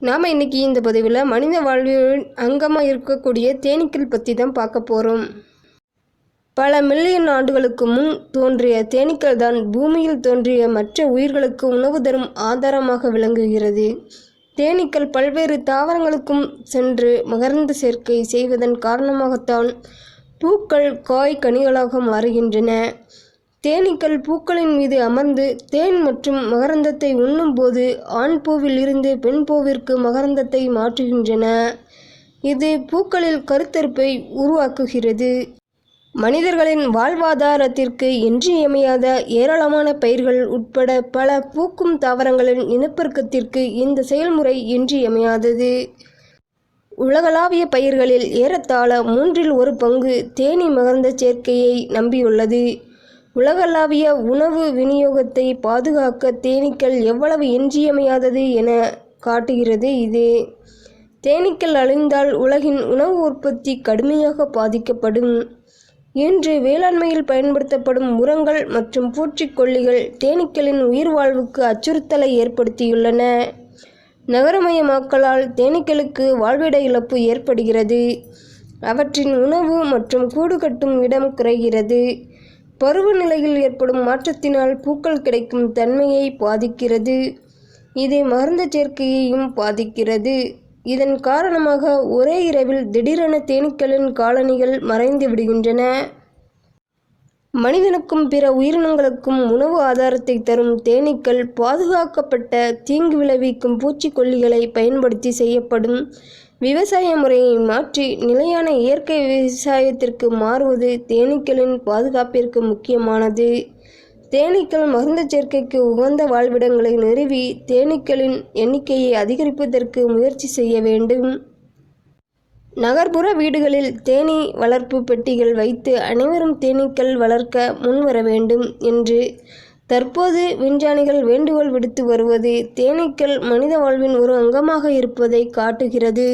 நாம் இன்னைக்கு இந்த பதிவில் மனித வாழ்வியலின் அங்கமாக இருக்கக்கூடிய தேனீக்கள் பற்றி தான் பார்க்க போகிறோம் பல மில்லியன் ஆண்டுகளுக்கு முன் தோன்றிய தேனீக்கள் தான் பூமியில் தோன்றிய மற்ற உயிர்களுக்கு உணவு தரும் ஆதாரமாக விளங்குகிறது. தேனீக்கள் பல்வேறு தாவரங்களுக்கும் சென்று மகர்ந்த சேர்க்கை செய்வதன் காரணமாகத்தான் பூக்கள் காய் கனிகளாக மாறுகின்றன. தேனீக்கள் பூக்களின் மீது அமர்ந்து தேன் மற்றும் மகரந்தத்தை உண்ணும்போது ஆண் பூவில் இருந்து பெண் பூவிற்கு மகரந்தத்தை மாற்றுகின்றன. இது பூக்களில் கருத்தரிப்பை உருவாக்குகிறது. மனிதர்களின் வாழ்வாதாரத்திற்கு இன்றியமையாத ஏராளமான பயிர்கள் உட்பட பல பூக்கும் தாவரங்களின் இனப்பெருக்கத்திற்கு இந்த செயல்முறை இன்றியமையாதது. உலகளாவிய பயிர்களில் ஏறத்தாழ மூன்றில் ஒரு பங்கு தேனி மகர்ந்த சேர்க்கையை நம்பியுள்ளது. உலகளாவிய உணவு விநியோகத்தை பாதுகாக்க தேனீக்கள் எவ்வளவு இன்றியமையாதது என காட்டுகிறது இது. தேனீக்கள் அழிந்தால் உலகின் உணவு உற்பத்தி கடுமையாக பாதிக்கப்படும். இன்று வேளாண்மையில் பயன்படுத்தப்படும் உரங்கள் மற்றும் பூச்சிக்கொல்லிகள் தேனீக்களின் உயிர் வாழ்வுக்கு அச்சுறுத்தலை ஏற்படுத்தியுள்ளன. நகரமயமாக்கலால் தேனீக்களுக்கு வாழ்விட இழப்பு ஏற்படுகிறது. அவற்றின் உணவு மற்றும் கூடு கட்டும் இடம் குறைகிறது. பருவநிலையில் ஏற்படும் மாற்றத்தினால் பூக்கள் கிடைக்கும் தன்மையை பாதிக்கிறது. இது மருந்து சேர்க்கையையும் பாதிக்கிறது. இதன் காரணமாக ஒரே இரவில் திடீரென தேனீக்களின் காலனிகள் மறைந்து விடுகின்றன. மனிதனுக்கும் பிற உயிரினங்களுக்கும் உணவு ஆதாரத்தை தரும் தேனீக்கள் பாதுகாக்கப்பட்ட தீங்கு விளைவிக்கும் பூச்சிக்கொல்லிகளை பயன்படுத்தி செய்யப்படும். விவசாய முறையை மாற்றி நிலையான இயற்கை விவசாயத்திற்கு மாறுவது தேனீக்களின் பாதுகாப்பிற்கு முக்கியமானது. தேனீக்கள் மருந்து சேர்க்கைக்கு உகந்த வாழ்விடங்களை நிறுவி தேனீக்களின் எண்ணிக்கையை அதிகரிப்பதற்கு முயற்சி செய்ய வேண்டும். நகர்ப்புற வீடுகளில் தேனீ வளர்ப்பு பெட்டிகள் வைத்து அனைவரும் தேனீக்கள் வளர்க்க முன்வர வேண்டும் என்று தற்போது விஞ்ஞானிகள் வேண்டுகோள் விடுத்து வருவது தேனீக்கள் மனித வாழ்வின் ஒரு அங்கமாக இருப்பதை காட்டுகிறது.